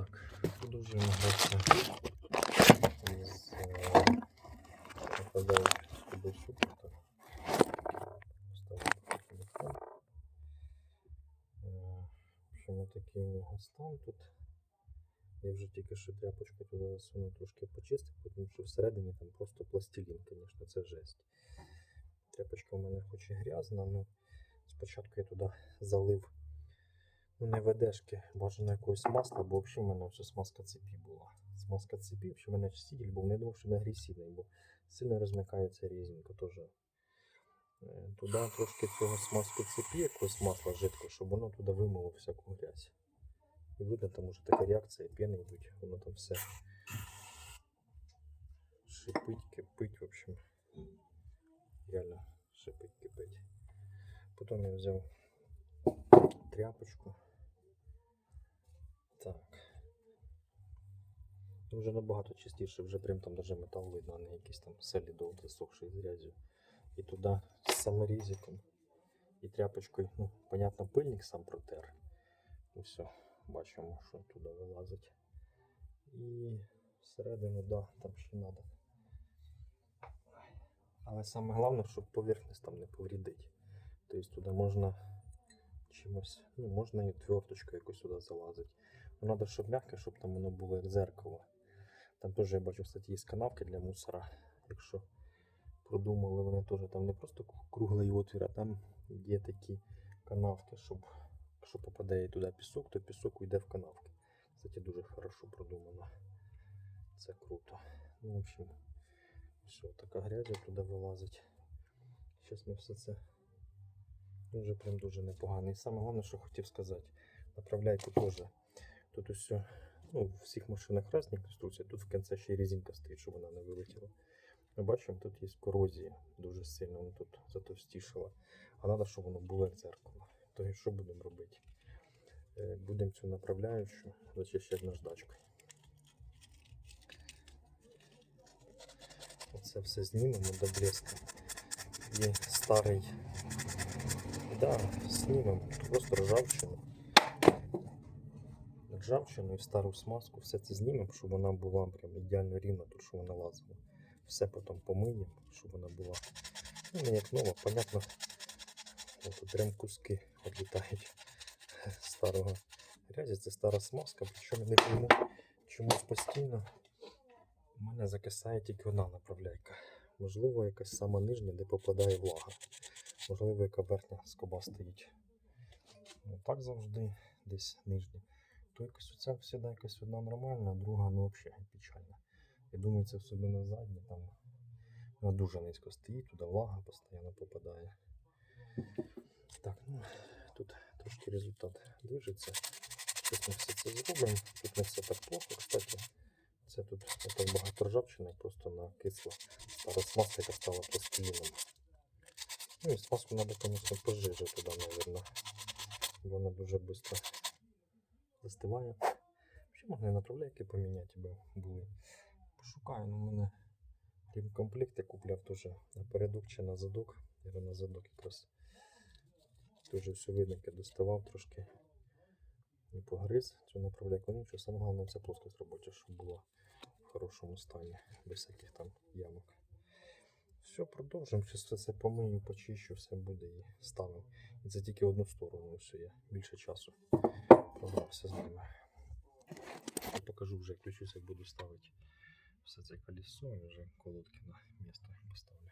Так, продовжуємо гратися із нападаю з тобою супер. Так. Поставимо телефон. Е, такий у стан тут. Я вже тільки що тряпочку туди засунув, трошки почистив, тому що всередині там просто пластилін, звісно, це жесть. Тряпочка в мене хоч і грязна, але спочатку я туди залив ну, не ведешки, бажано якогось масла, бо взагалі в мене вже смазка цепі була. Смазка цепі, взагалі в мене чиститель був не думав, що не агресивний, бо сильно розмикається резинка теж. Е, Туди трошки цього смазку цепі, якогось масла жидкого, щоб воно туди вимило всяку грязь. І видно, там уже така реакція, пени йдуть, воно там все шипить, кипить, в общем. Реально шипить, кипить. Потім я взяв тряпочку. Так. Ну, Вже набагато чистіше, вже прям там даже метал видно, а не якийсь там солідол засохший з грязю. І туди з саморізиком і тряпочкою, ну, понятно, пильник сам протер. І все, бачимо, що туди вилазить. І всередину, да, там ще треба. Але саме головне, щоб поверхність там не повредити. Тобто туди можна чимось, ну, можна і тверточкою якось сюди залазити. Ну, треба, щоб м'яке, щоб там воно було як зеркало. Там теж я бачу, кстати, є канавки для мусора. Якщо продумали, вони теж там не просто круглий отвір, а там є такі канавки, щоб якщо попадає туди пісок, то пісок уйде в канавки. Кстати, дуже хорошо продумано. Це круто. Ну, в общем, все, така грязь туди вилазить. Зараз ми все це дуже прям дуже непогано. І саме головне, що хотів сказати, направляйку теж. Тут усе, ну, в всіх машинах різні конструкції, тут в кінці ще й резинка стоїть, щоб вона не вилетіла. Ми бачимо, тут є корозія дуже сильно, воно тут затовстішила. А треба, щоб воно було як дзеркало. То що будемо робити? Е, Будемо цю направляючу зачищати наждачкою. Оце все знімемо до блеска. Є старий. Да, знімемо. Просто ржавчину. Ржавчину і стару смазку, все це знімемо, щоб вона була прям ідеально рівна, тут щоб вона лазила. Все потім помиємо, щоб вона була. Ну, не як нова, понятно. Тут прям куски відлітають старого грязі. Це стара смазка, причому не пойму чомусь постійно. У мене закисає тільки одна направляйка. Можливо, якась сама нижня, де попадає влага. Можливо, яка верхня скоба стоїть. Ну, так завжди десь нижня. То якось оця всегда якась одна нормальна, друга ну взагалі печальна. Я думаю, це особливо задня, там вона дуже низько стоїть, туди влага постійно попадає. Так, ну тут трошки результат движеться. Щось ми все це зробимо. Тут не все так плохо, кстати. Це тут так багато ржавчини, просто накисла стара смазка, яка стала пластиліном. Ну і смазку треба, звісно, пожиже туди, мабуть. Вона дуже швидко застиває. Ще можна і направляйки поміняти, бо були. Пошукаю, ну в мене ремкомплект я купляв теж на чи на задок. Я на задок якраз дуже все видно, як доставав трошки. Не погриз цю направляйку. Ну нічого, саме головне це плоскость робоча, щоб була в хорошому стані, без всяких там ямок. Все, продовжуємо. Зараз все це помию, почищу, все буде і ставимо. І це тільки одну сторону, все є. Більше часу пробрався з ними. Я покажу вже, включусь, як буду ставити все це колесо і вже колодки на місце поставлю.